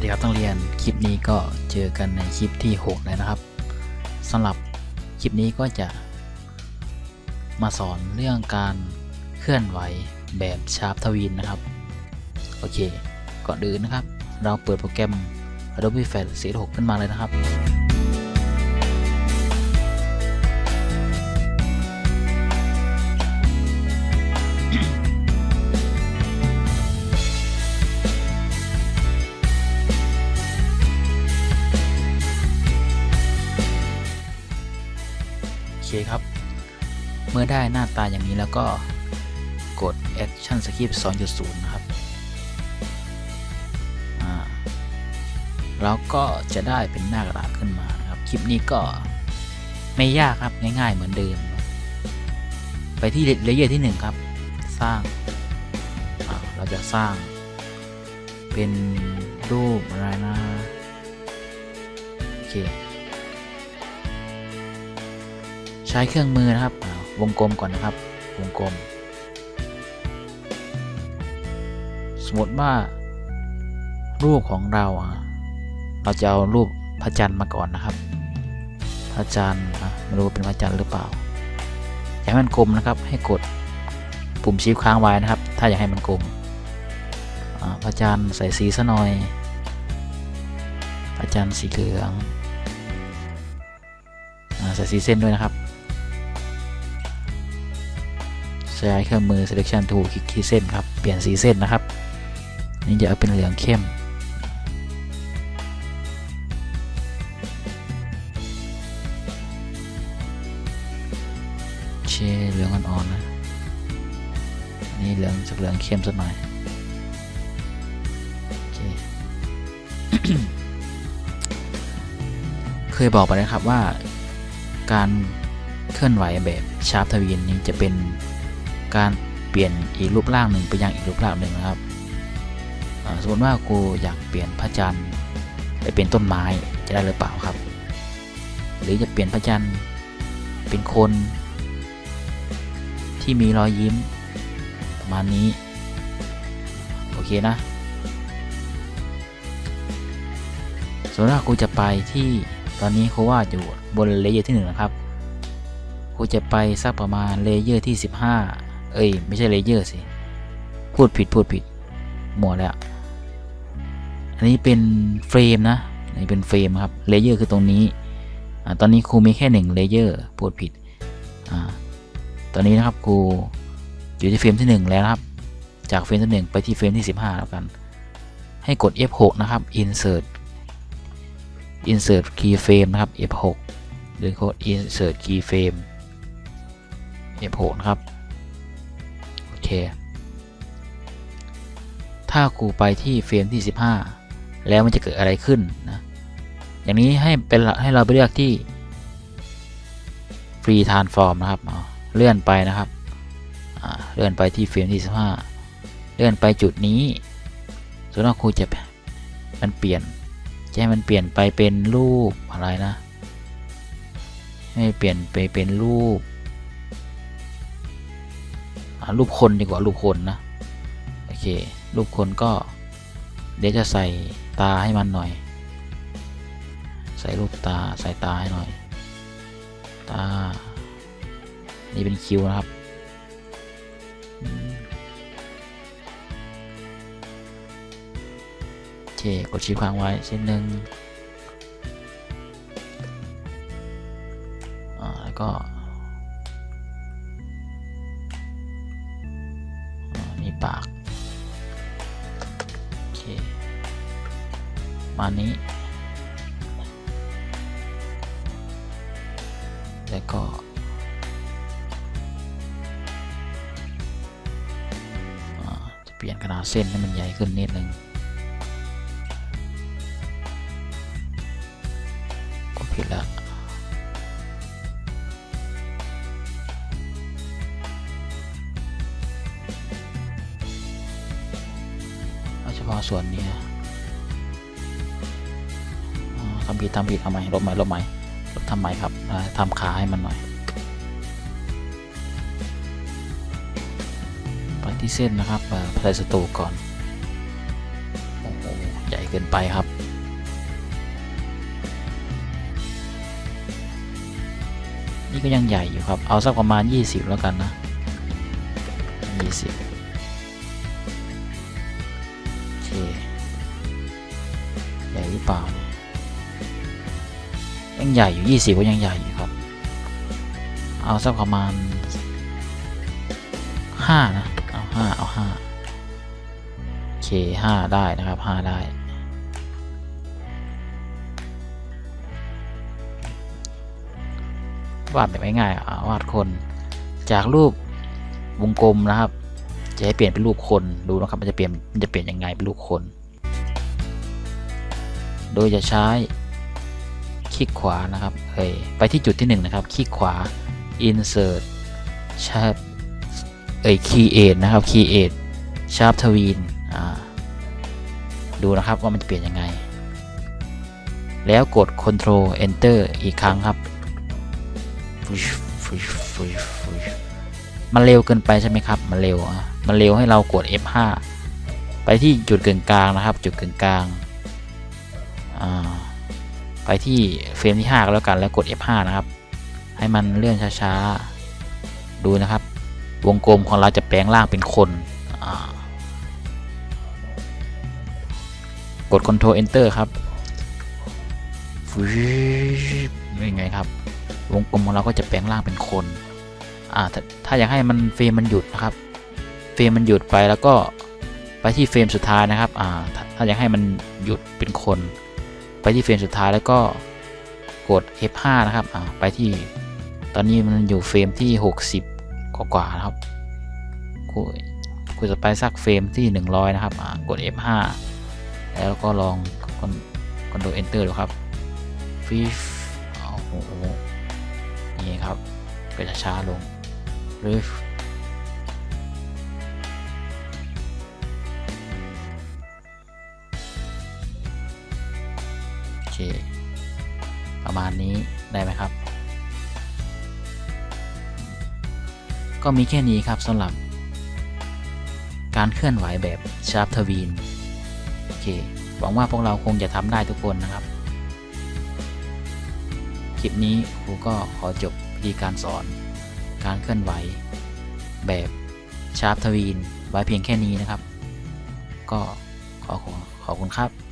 สดีครับนักเรียน คลิปนี้ก็เจอกันในคลิปที่6แล้วนะครับสำหรับคลิปนี้ก็จะ มาสอนเรื่องการเคลื่อนไหวแบบชาร์ปทวินนะครับ โอเคก่อนอื่นนะครับ เราเปิดโปรแกรม Adobe Flash 6ขึ้นมาเลยนะครับ เมื่อได้หน้าตาอย่างนี้แล้วก็กด Action Script 2.0 นะครับอ่าเราก็จะได้เป็นหน้ากระดาษขึ้นมานะครับ คลิปนี้ก็ไม่ยากครับง่ายๆเหมือนเดิม ไปที่เลเยอร์ที่ 1 ครับ สร้างเราจะสร้าง เป็นรูปอะไรนะโอเค ใช้เครื่องมือนะครับ วงกลมก่อนนะครับ วงกลม สมมติว่า รูปของเราเราจะเอารูปพระจันทร์มาก่อนนะครับ พระจันทร์อะไม่รู้ว่าเป็นพระจันทร์หรือเปล่า อยากให้มันกลมนะครับ ให้กดปุ่มชิปค้างไว้นะครับ ถ้าอยากให้มันกลมพระจันทร์ใส่สีซะหน่อย พระจันทร์สีเหลืองใส่สีเส้นด้วยนะครับ ใช้เครื่องมือ selection tool คลิกที่เส้นครับ เปลี่ยนสีเส้นนะครับ นี่จะเอาเป็นเหลืองเข้ม เชเหลืองอ่อนๆนะ นี่เหลืองจากเหลืองเข้มสักหน่อย โอเค เคยบอกไปนะครับว่าการเคลื่อนไหวแบบชาร์ปทวีนนี้จะเป็น การเปลี่ยนอีกรูปร่างหนึ่งไปยังอีกรูปร่างหนึ่งนะครับสมมติว่ากูอยากเปลี่ยนพระจันทร์ไปเป็นต้นไม้จะได้หรือเปล่าครับ หรือจะเปลี่ยนพระจันทร์เป็นคน ที่มีรอยยิ้มประมาณนี้ โอเคนะส่วนถ้ากูจะไปที่ตอนนี้เขาว่าอยู่บนเลเยอร์ที่หนึ่งนะครับกูจะไปสักประมาณเลเยอร์ที่ 15 เอ้ย ไม่ใช่เลเยอร์สิ พูดผิดพูดผิดหมดแล้ว อันนี้เป็นเฟรมนะอันนี้เป็นเฟรมครับเลเยอร์คือตรงนี้อตอนนี้ครูมีแค่หนึ่งเลเยอร์พูดผิดอตอนนี้นะครับครูอยู่ที่เฟรมที่ 1 แล้วครับ จากเฟรมที่1ไปที่เฟรมที่ 15 แล้วกัน ให้กด F6 นะครับ insert insert keyframe นะครับ F6 หรือกด insert keyframe F6 นะครับ ถ้าครูไปที่เฟรมที่ 15 แล้วมันจะเกิดอะไรขึ้นนะอย่างนี้ให้เป็นให้เราไปเลือกที่ free transform นะครับเลื่อนไปนะครับเลื่อนไปที่เฟรมที่15เลื่อนไปจุดนี้ส่วนมากครูจะมันเปลี่ยนจะให้มันเปลี่ยนไปเป็นรูปอะไรนะให้เปลี่ยนไปเป็นรูป รูปคนดีกว่ารูปคนนะ โอเค รูปคนก็ เดี๋ยวจะใส่ตาให้มันหน่อย ใส่รูปตาใส่ตาให้หน่อย ตา นี่เป็นคิวนะครับโอเค กดชี้ค้างไว้เส้นหนึ่งอ่าแล้วก็ ปาก โอเค มานี้ แล้วก็ จะเปลี่ยนขนาดเส้นให้มันใหญ่ขึ้นนิดนึงกดผิดแล้ว ส่วนนี้ทำผิดทำผิดทำไมลบใหม่ลบใหม่ลบทำไมครับทำขาให้มันหน่อยไปที่เส้นนะครับเอ่อใส่สตูก่อนโอ้โหใหญ่เกินไปครับนี่ก็ยังใหญ่อยู่ครับ เอาสักประมาณ 20 แล้วกันนะ 20 เปล่า ยังใหญ่อยู่ 20 ก็ยังใหญ่อยู่ครับ เอาสักประมาณ 5 นะ เอา 5 เอา 5 โอเค 5 ได้นะครับ 5 ได้ วาดแบบง่ายๆอะวาดคน จากรูปวงกลมนะครับ จะให้เปลี่ยนเป็นรูปคน ดูนะครับ มันจะเปลี่ยน มันจะเปลี่ยนยังไงเป็นรูปคน โดยจะใช้คลิกขวานะครับเฮ้ยไปที่จุดที่หนึ่งนะครับ คลิกขวา insert sharp เอ้ย create นะครับ create sharp tween อ่าดูนะครับว่ามันจะเปลี่ยนยังไง แล้วกด control enter อีกครั้งครับ มันเร็วเกินไปใช่ไหมครับ มันเร็วอะมันเร็วให้เรากด F5 ไปที่จุดกึ่งกลางนะครับ จุดกึ่งกลาง ไปที่เฟรมที่ 5 ก็แล้วกันแล้วกด F5 นะครับ ให้มันเลื่อนช้าๆ ดูนะครับ วงกลมของเราจะแปลงร่างเป็นคน กด Ctrl Enter ครับเป็นไงครับ วงกลมของเราก็จะแปลงร่างเป็นคนอ่าถ้าถ้าอยากให้มันเฟรมมันหยุดนะครับ เฟรมมันหยุดไปแล้วก็ไปที่เฟรมสุดท้ายนะครับอ่าถ้าถ้าอยากให้มันหยุดเป็นคน ไปที่เฟรมสุดท้ายแล้วก็กด F5 นะครับอ่าไปที่ตอนนี้มันอยู่เฟรมที่ 60 กว่ากว่าๆนะครับคุยคุยจะไปสักเฟรมที่ 100 นะครับกด F5 แล้วก็ลองกดกด Enter ดูครับฟิฟโอ้โหนี่ครับก็จะช้าลงหรือโอ ประมาณนี้ได้ไหมครับ ก็มีแค่นี้ครับสำหรับการเคลื่อนไหวแบบชาร์ปทวีนโอเคหวังว่าพวกเราคงจะทำได้ทุกคนนะครับ คลิปนี้ครูก็ขอจบวิธีการสอน การเคลื่อนไหว แบบชาร์ปทวีนไว้เพียงแค่นี้นะครับ ก็ขอขอขอบคุณครับ